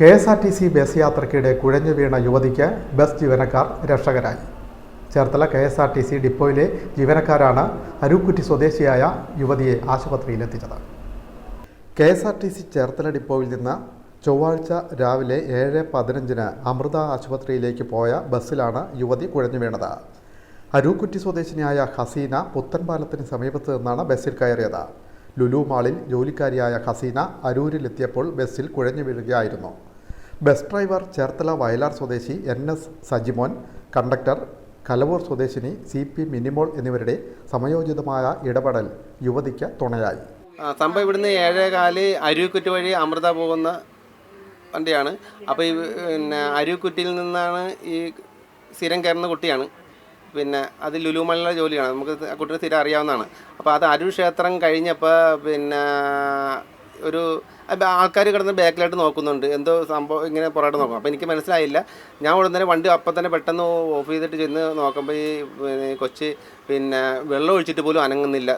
K S R T C bus യാത്രയ്ക്കിടെ കുഴഞ്ഞു വീണ യുവതിക്ക് ബസ് ജീവനക്കാർ രക്ഷകരായി. Cherthala K S R T C ഡിപ്പോയിലെ ജീവനക്കാരാണ് അരൂക്കുറ്റി സ്വദേശിയായ യുവതിയെ ആശുപത്രിയിലെത്തിച്ചത്. K S R T C Cherthala ഡിപ്പോയിൽ നിന്ന് ചൊവ്വാഴ്ച രാവിലെ ഏഴ് പതിനഞ്ചിന് അമൃത ആശുപത്രിയിലേക്ക് പോയ ബസ്സിലാണ് യുവതി കുഴഞ്ഞു വീണത്. അരൂക്കുറ്റി സ്വദേശിനിയായ ഹസീന പുത്തൻപാലത്തിന് സമീപത്ത് നിന്നാണ് ബസ്സിൽ കയറിയത്. ലുലു മാളിൽ ജോലിക്കാരിയായ ഹസീന അരൂരിലെത്തിയപ്പോൾ ബസ്സിൽ കുഴഞ്ഞു വീഴുകയായിരുന്നു. ബസ് ഡ്രൈവർ ചേർത്തല വയലാർ സ്വദേശി N S Sajimon conductor Kalavoor സ്വദേശിനി സി പി മിനിമോൾ എന്നിവരുടെ സമയോചിതമായ ഇടപെടൽ യുവതിക്ക് തുണയായി. സംഭവം ഇവിടുന്ന് ഏഴേ കാൽ അരുവിക്കുറ്റി വഴി അമൃത പോകുന്ന വണ്ടിയാണ്. അപ്പോൾ ഈ പിന്നെ അരുവിക്കുറ്റിയിൽ നിന്നാണ് ഈ സ്ഥിരം കയറുന്ന കുട്ടിയാണ്. പിന്നെ അത് ലുലുമലയിലെ ജോലിയാണ്. നമുക്ക് ആ സ്ഥിരം അറിയാവുന്നതാണ്. അപ്പോൾ അത് അരുൺ ക്ഷേത്രം കഴിഞ്ഞപ്പോൾ പിന്നെ ഒരു ആൾക്കാർ കിടന്ന് ബാക്കിലായിട്ട് നോക്കുന്നുണ്ട്. എന്തോ സംഭവം ഇങ്ങനെ പുറകോട്ട് നോക്കും. അപ്പോൾ എനിക്ക് മനസ്സിലായില്ല. ഞാൻ ഉടനെ വണ്ടി അപ്പം തന്നെ പെട്ടെന്ന് ഓഫ് ചെയ്തിട്ട് ചെന്ന് നോക്കുമ്പോൾ ഈ കൊച്ച് പിന്നെ വെള്ളം ഒഴിച്ചിട്ട് പോലും അനങ്ങുന്നില്ല.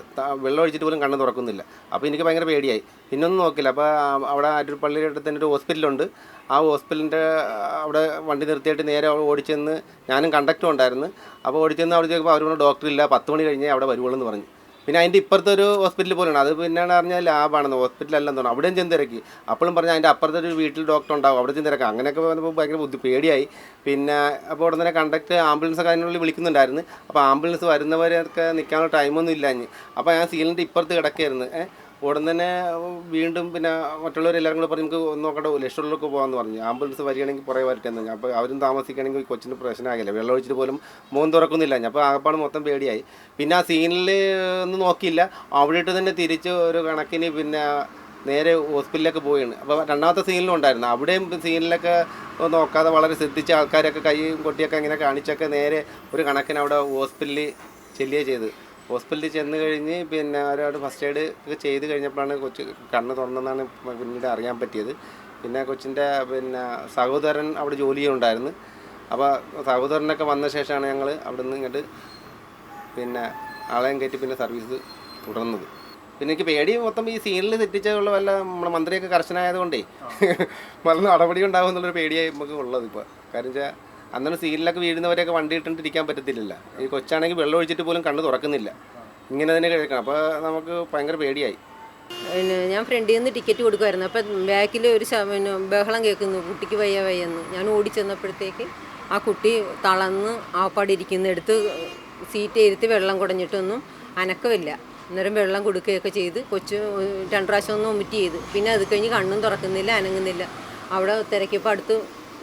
വെള്ളം ഒഴിച്ചിട്ട് പോലും കണ്ണ് തുറക്കുന്നില്ല. അപ്പോൾ എനിക്ക് ഭയങ്കര പേടിയായി. പിന്നൊന്നും നോക്കില്ല. അപ്പോൾ അവിടെ അരൂർപ്പള്ളിയുടെ അടുത്ത് തന്നെ ഒരു ഹോസ്പിറ്റലുണ്ട്. ആ ഹോസ്പിറ്റലിന്റെ അവിടെ വണ്ടി നിർത്തിയിട്ട് നേരെ ഓടിച്ചെന്ന് ഞാനും കണ്ടക്ടറും ഉണ്ടായിരുന്നു. അപ്പോൾ ഓടിച്ചെന്ന് അവിടെ ചോദിക്കുമ്പോൾ അവർ ഡോക്ടർ ഇല്ല. പത്ത് മണി കഴിഞ്ഞേ അവിടെ വരുവുള്ളൂ എന്ന് പറഞ്ഞു. പിന്നെ അതിന്റെ ഇപ്പുറത്തെ ഒരു ഹോസ്പിറ്റലിൽ പോലെയാണ്. അത് പിന്നെയാണ് പറഞ്ഞാൽ ലാബാണെന്ന് ഹോസ്പിറ്റലല്ലെന്ന് തോന്നുന്നു. അവിടെയും ചെന്ന് തിരക്കി അപ്പോഴും പറഞ്ഞാൽ അതിന്റെ അപ്പുറത്തെ ഒരു വീട്ടിൽ ഡോക്ടർ ഉണ്ടാവും. അവിടെ ചെന്ന് തിരക്കാം അങ്ങനെയൊക്കെ വന്നപ്പോൾ ഭയങ്കര ബുദ്ധി പേടിയായി. പിന്നെ അപ്പോൾ ഉടനെ തന്നെ കണ്ടക്ട് ആംബുലൻസ് കാര്യങ്ങളിൽ വിളിക്കുന്നുണ്ടായിരുന്നു. അപ്പോൾ ആംബുലൻസ് വരുന്നവരെയൊക്കെ നിൽക്കാനുള്ള ടൈമൊന്നും ഇല്ല അപ്പോൾ ഞാൻ സീലിന്റെ ഇപ്പുറത്ത് കിടക്കായിരുന്നു. ഉടൻ തന്നെ വീണ്ടും പിന്നെ മറ്റുള്ളവരെല്ലാവരും കൂടെ പറഞ്ഞ് നമുക്ക് നോക്കട്ടെ ലക്ഷറിലൊക്കെ പോകാമെന്ന് പറഞ്ഞു. ആംബുലൻസ് വരികയാണെങ്കിൽ കുറേ വരട്ടെ എന്ന് അപ്പോൾ അവരും താമസിക്കുകയാണെങ്കിൽ കൊച്ചിന് പ്രശ്നമാകില്ല. വെള്ളം ഒഴിച്ചിട്ട് പോലും മൂന്ന് തുറക്കുന്നില്ല. അപ്പോൾ ആകപ്പാട് മൊത്തം പേടിയായി. പിന്നെ ആ സീനിൽ ഒന്നും നോക്കിയില്ല. അവിടെയിട്ട് തന്നെ തിരിച്ച് ഒരു കണക്കിന് പിന്നെ നേരെ ഹോസ്പിറ്റലിലൊക്കെ പോവുകയാണ്. അപ്പോൾ രണ്ടാമത്തെ സീനിലും ഉണ്ടായിരുന്നു. അവിടെയും സീനിലൊക്കെ നോക്കാതെ വളരെ ശ്രദ്ധിച്ച ആൾക്കാരൊക്കെ കൈയും കൊട്ടിയൊക്കെ ഇങ്ങനെ കാണിച്ചൊക്കെ നേരെ ഒരു കണക്കിന് അവിടെ ഹോസ്പിറ്റലിൽ ചെല്ലുകയാണ് ചെയ്ത് ഹോസ്പിറ്റലിൽ ചെന്ന് കഴിഞ്ഞ് പിന്നെ ഒരാൾ ഫസ്റ്റ് എയ്ഡ് ഒക്കെ ചെയ്ത് കഴിഞ്ഞപ്പോഴാണ് കൊച്ചു കണ്ണ് തുറന്നെന്നാണ് പിന്നീട് അറിയാൻ പറ്റിയത്. പിന്നെ കൊച്ചിന്റെ പിന്നെ സഹോദരൻ അവിടെ ജോലി ചെയ്യുന്നുണ്ടായിരുന്നു. അപ്പോൾ സഹോദരനൊക്കെ വന്ന ശേഷമാണ് ഞങ്ങൾ അവിടെ നിന്ന് ഇങ്ങോട്ട് പിന്നെ ആളെയും കയറ്റി പിന്നെ സർവീസ് തുടർന്നത്. പിന്നെ എനിക്ക് പേടി മൊത്തം ഈ സീനിൽ തെറ്റിച്ചുള്ള വല്ല നമ്മുടെ മന്ത്രിയൊക്കെ കർശനമായതുകൊണ്ടേ വല്ല നടപടി ഉണ്ടാകും എന്നുള്ളൊരു പേടിയായി നമുക്ക് ഉള്ളത് ഇപ്പോൾ കാര്യം വെച്ചാൽ അന്നേരം സീലിലൊക്കെ വീഴുന്നവരെയൊക്കെ വണ്ടി ഇട്ടിട്ട് ഇരിക്കാൻ പറ്റത്തില്ല ഈ കൊച്ചാണെങ്കിൽ വെള്ളം ഒഴിച്ചിട്ട് പോലും കണ്ണ് തുറക്കുന്നില്ല. ഇങ്ങനെ തന്നെ കഴിക്കണം അപ്പോൾ നമുക്ക് ഭയങ്കര പേടിയായി. പിന്നെ ഞാൻ ഫ്രണ്ടിൽ നിന്ന് ടിക്കറ്റ് കൊടുക്കുമായിരുന്നു. അപ്പം ബാക്കിൽ ഒരു പിന്നെ ബഹളം കേൾക്കുന്നു. കുട്ടിക്ക് വയ്യ വയ്യെന്ന്. ഞാൻ ഓടി ചെന്നപ്പോഴത്തേക്ക് ആ കുട്ടി തളന്ന് ആപ്പാടി ഇരിക്കുന്നിടത്ത് സീറ്റ് ഇരുത്തി വെള്ളം കുടഞ്ഞിട്ടൊന്നും അനക്കമില്ല അന്നേരം വെള്ളം കൊടുക്കുകയൊക്കെ ചെയ്ത് കൊച്ചു രണ്ട് പ്രാവശ്യം ഒന്ന് ഒമിറ്റ് ചെയ്ത്. പിന്നെ അത് കഴിഞ്ഞ് കണ്ണും തുറക്കുന്നില്ല അനങ്ങുന്നില്ല. അവിടെ തിരക്കിയപ്പോൾ അടുത്ത്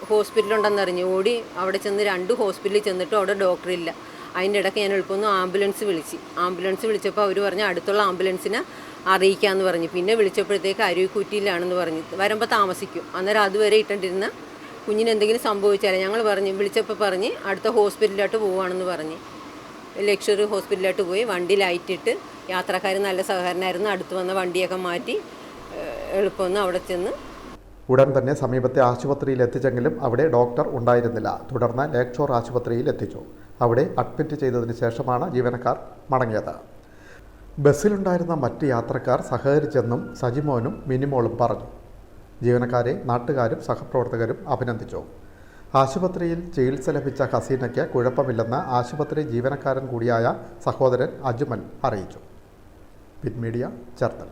ഹോസ്പിറ്റലുണ്ടെന്നറിഞ്ഞു ഓടി അവിടെ ചെന്ന് രണ്ട് ഹോസ്പിറ്റലിൽ ചെന്നിട്ട് അവിടെ ഡോക്ടർ ഇല്ല അതിന്റെ ഇടയ്ക്ക് ഞാൻ എളുപ്പമൊന്ന് ആംബുലൻസ് വിളിച്ച്. ആംബുലൻസ് വിളിച്ചപ്പോൾ അവർ പറഞ്ഞു അടുത്തുള്ള ആംബുലൻസിനെ അറിയിക്കാമെന്ന് പറഞ്ഞു. പിന്നെ വിളിച്ചപ്പോഴത്തേക്ക് അരുവിക്കുറ്റിയിലാണെന്ന് പറഞ്ഞു. വരുമ്പോൾ താമസിക്കും. അന്നേരം അതുവരെ ഇട്ടിട്ടിരുന്ന കുഞ്ഞിന് എന്തെങ്കിലും സംഭവിച്ചാലേ? ഞങ്ങൾ പറഞ്ഞു വിളിച്ചപ്പോൾ പറഞ്ഞ് അടുത്ത ഹോസ്പിറ്റലിലോട്ട് പോവുകയാണെന്ന് പറഞ്ഞ്. ലക്ഷറി ഹോസ്പിറ്റലിലോട്ട് പോയി വണ്ടി ലൈറ്റിട്ട് യാത്രക്കാർ നല്ല സഹകരണമായിരുന്നു. അടുത്ത് വന്ന വണ്ടിയൊക്കെ മാറ്റി എളുപ്പമൊന്ന് അവിടെ ചെന്ന് ഉടൻ തന്നെ സമീപത്തെ ആശുപത്രിയിൽ എത്തിച്ചെങ്കിലും അവിടെ ഡോക്ടർ ഉണ്ടായിരുന്നില്ല. തുടർന്ന് ലേക്ഷോർ ഷോർ ആശുപത്രിയിൽ എത്തിച്ചു. അവിടെ അഡ്മിറ്റ് ചെയ്തതിന് ശേഷമാണ് ജീവനക്കാർ മടങ്ങിയത്. ബസ്സിലുണ്ടായിരുന്ന മറ്റ് യാത്രക്കാർ സഹകരിച്ചെന്നും സജിമോനും മിനിമോളും പറഞ്ഞു. ജീവനക്കാരെ നാട്ടുകാരും സഹപ്രവർത്തകരും അഭിനന്ദിച്ചു. ആശുപത്രിയിൽ ചികിത്സ ലഭിച്ച ഹസീനയ്ക്ക് കുഴപ്പമില്ലെന്ന് ആശുപത്രി ജീവനക്കാരൻ കൂടിയായ സഹോദരൻ അജ്മൽ അറിയിച്ചു. Pin media Cherthala.